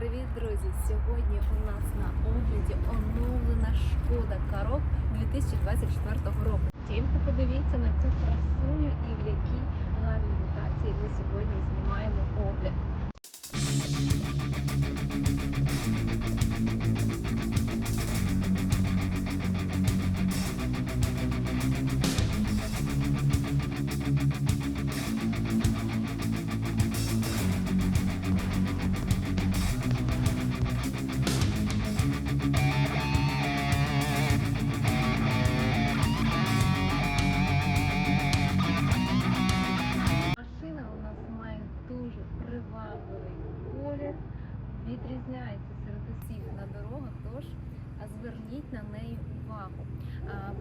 Привіт, друзі! Сьогодні у нас на огляді оновлена шкода Карок 2024 року. Тільки подивіться на цю красуню і в якій гарній локації ми сьогодні знімаємо огляд. Зверніть на неї увагу.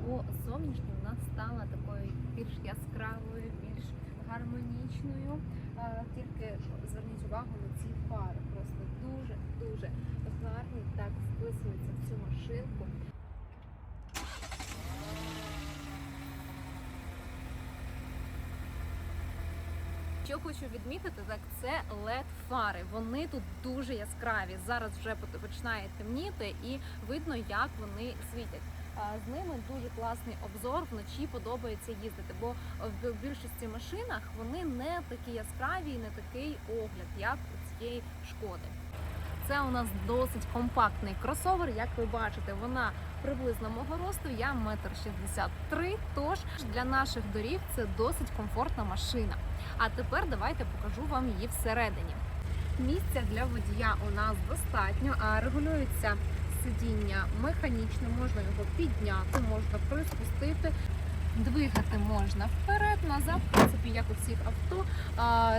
Бо зовнішньо вона стала такою більш яскравою, більш гармонічною. Тільки зверніть увагу на ці фари. Просто дуже-дуже гарні, так вписуються в цю машинку. Що хочу відмітити, так це led фари. Вони тут дуже яскраві. Зараз вже починає темніти і видно, як вони світять. З ними дуже класний обзор. Вночі подобається їздити, бо в більшості машинах вони не такі яскраві і не такий огляд, як у цієї шкоди. Це у нас досить компактний кросовер. Як ви бачите, вона приблизно мого росту. Я метр шістдесят. Тож для наших доріг це досить комфортна машина. А тепер давайте покажу вам її всередині. Місця для водія у нас достатньо, а регулюється сидіння механічно, можна його підняти, можна приспустити. Двигати можна вперед, назад, в принципі, як у всіх авто.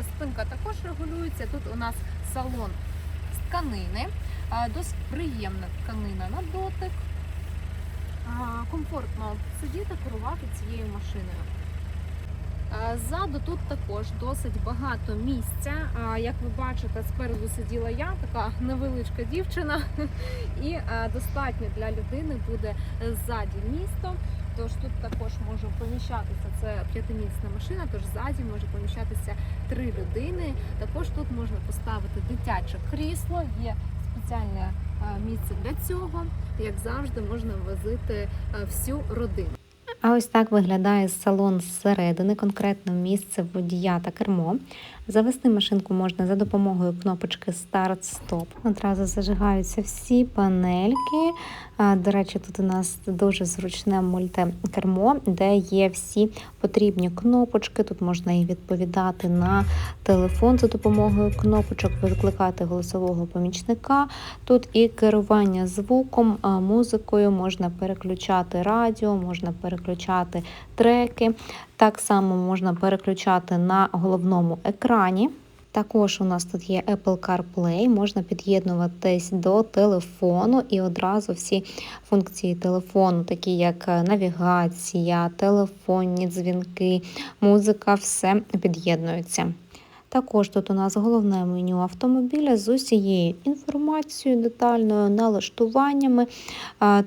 Спинка також регулюється. Тут у нас салон з тканини, досить приємна тканина на дотик. Комфортно сидіти, керувати цією машиною. Ззаду тут також досить багато місця. Як ви бачите, спереду сиділа я, така невеличка дівчина, і достатньо для людини буде ззаді місто. Тож тут також може поміщатися це п'ятимісна машина, тож ззаді може поміщатися три людини. Також тут можна поставити дитяче крісло, є спеціальне місце для цього. Як завжди, можна возити всю родину. А ось так виглядає салон зсередини, конкретно місце водія та кермо. Завести машинку можна за допомогою кнопочки Старт-Стоп. Одразу зажигаються всі панельки. До речі, тут у нас дуже зручне мультикермо, де є всі потрібні кнопочки. Тут можна і відповідати на телефон за допомогою кнопочок, викликати голосового помічника. Тут і керування звуком, музикою, можна переключати радіо, можна переключати треки. Так само можна переключати на головному екрані. Також у нас тут є Apple CarPlay, можна під'єднуватись до телефону і одразу всі функції телефону, такі як е, навігація, телефонні дзвінки, музика, все під'єднується. Також тут у нас головне меню автомобіля з усією інформацією детальною, налаштуваннями.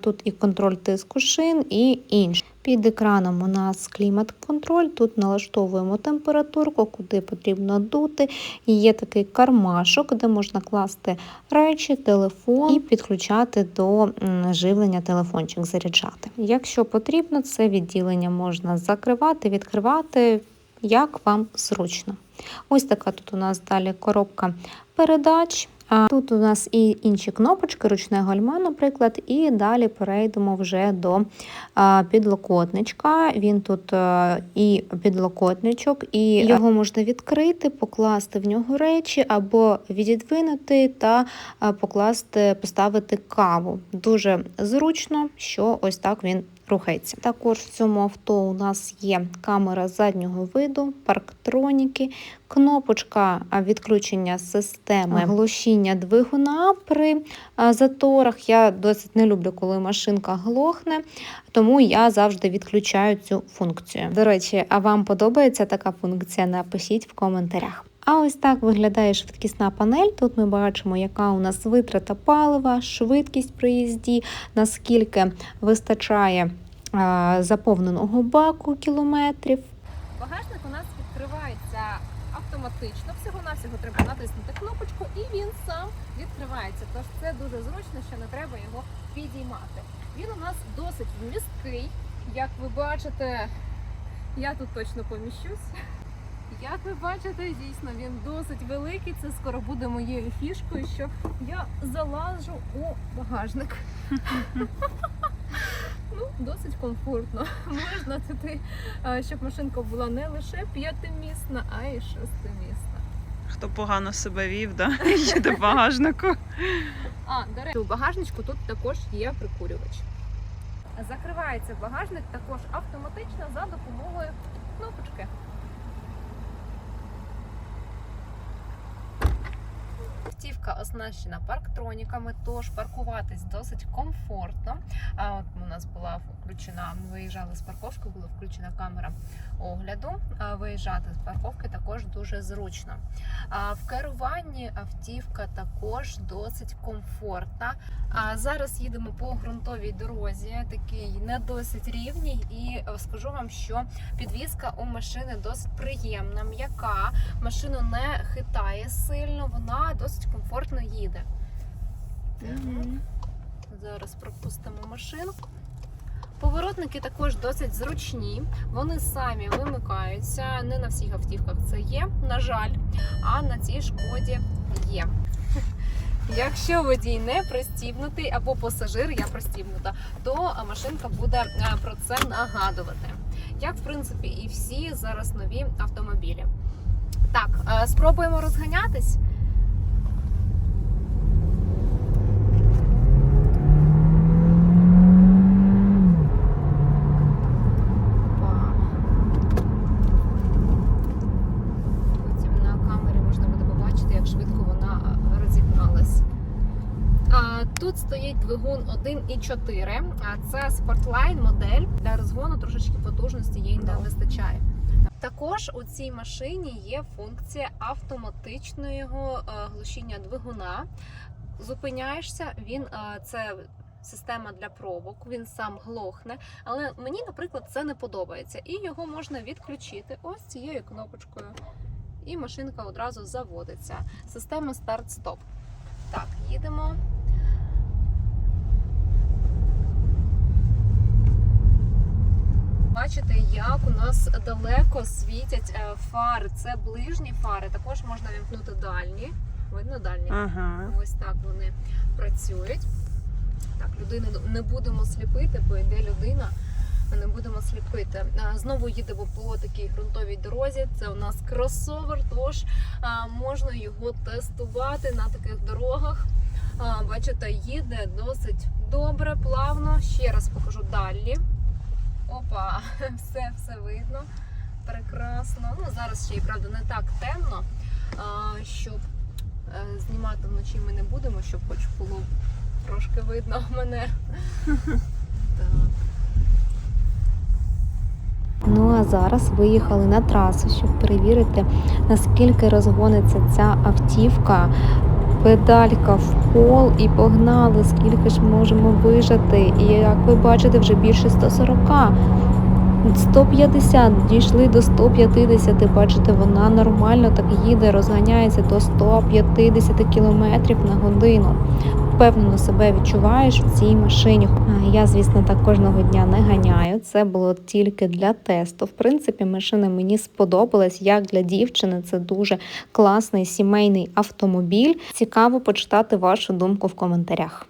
Тут і контроль тиску шин, і інше. Під екраном у нас клімат-контроль. Тут налаштовуємо температурку, куди потрібно дути. Є такий кармашок, де можна класти речі, телефон і підключати до живлення телефончик, заряджати. Якщо потрібно, це відділення можна закривати, відкривати, як вам зручно. Ось така тут у нас далі коробка передач. А тут у нас і інші кнопочки, ручне гальма, наприклад, і далі перейдемо вже до підлокотничка. Він тут і підлокотничок, і його можна відкрити, покласти в нього речі або відідвинути та покласти, поставити каву. Дуже зручно, що ось так він рухається. Також в цьому авто у нас є камера заднього виду, парктроніки, кнопочка відключення системи глушіння двигуна при заторах. Я досить не люблю, коли машинка глохне, тому я завжди відключаю цю функцію. До речі, а вам подобається така функція? Напишіть в коментарях. А ось так виглядає швидкісна панель. Тут ми бачимо, яка у нас витрата палива, швидкість при їзді, наскільки вистачає заповненого баку кілометрів. Багажник у нас відкривається автоматично. Всього-навсього треба натиснути кнопочку і він сам відкривається. тож це дуже зручно, що не треба його підіймати. Він у нас досить вмісткий. Як ви бачите, я тут точно поміщусь. Як ви бачите, дійсно він досить великий. Це скоро буде моєю фішкою, що я залажу у багажник. Ну, досить комфортно. Можна туди, щоб машинка була не лише п'ятимісна, а й шестимісна. Хто погано себе вів, да? їде в багажнику. А, до речі, у багажничку тут також є прикурювач. Закривається багажник також автоматично за допомогою кнопочки. Автівка оснащена парктроніками, тож паркуватись досить комфортно. А от у нас була включена, ми виїжджали з парковки, була включена камера огляду. Виїжджати з парковки також дуже зручно. В керуванні автівка також досить комфортна. А зараз їдемо по ґрунтовій дорозі, такий не досить рівній, і е, скажу вам, що підвізка у машини досить приємна, м'яка. Машину не хитає сильно, вона досить комфортно їде. Зараз пропустимо машину. Поворотники також досить зручні, вони самі вимикаються. Не на всіх автівках це є, на жаль, а на цій шкоді є. Якщо водій не пристібнутий або пасажир, я пристібнута, то машинка буде е, про це нагадувати. Як в принципі і всі зараз нові автомобілі. Так, е, спробуємо розганятись. Опа. Потім на камері можна буде побачити, як швидко вона а, розігналась. А, Тут стоїть двигун 1.4, а це Sportline модель. Для розгону трошечки потужності їй не вистачає. Також у цій машині є функція автоматичного е, глушіння двигуна. Зупиняєшся, він е, це система для пробок, він сам глохне. Але мені, наприклад, це не подобається. І його можна відключити ось цією кнопочкою. І машинка одразу заводиться. Система старт-стоп. Так, їдемо. Бачите, як у нас далеко світять е, фари. Це ближні фари. Також можна вімкнути дальні. Видно дальні? Ага. Ось так вони працюють. Так, людину не будемо сліпити, бо йде людина. Не будемо сліпити. Знову їдемо по такій ґрунтовій дорозі. Це у нас кросовер, тож а, можна його тестувати на таких дорогах. Бачите, їде досить добре, плавно. Ще раз покажу далі. Опа, все, все видно. Прекрасно. Ну, зараз ще й правда не так темно, щоб е, знімати вночі ми не будемо, щоб хоч було трошки видно мене. Ну а зараз виїхали на трасу, щоб перевірити, наскільки розгониться ця автівка. Педалька в пол і погнали, скільки ж можемо вижати. І як ви бачите, вже більше 140. 150, дійшли до 150, бачите, вона нормально так їде, розганяється до 150 км на годину. Впевнено себе відчуваєш в цій машині. Я, звісно, так кожного дня не ганяю. Це було тільки для тесту. В принципі, машина мені сподобалась. Як для дівчини, це дуже класний сімейний автомобіль. Цікаво почитати вашу думку в коментарях.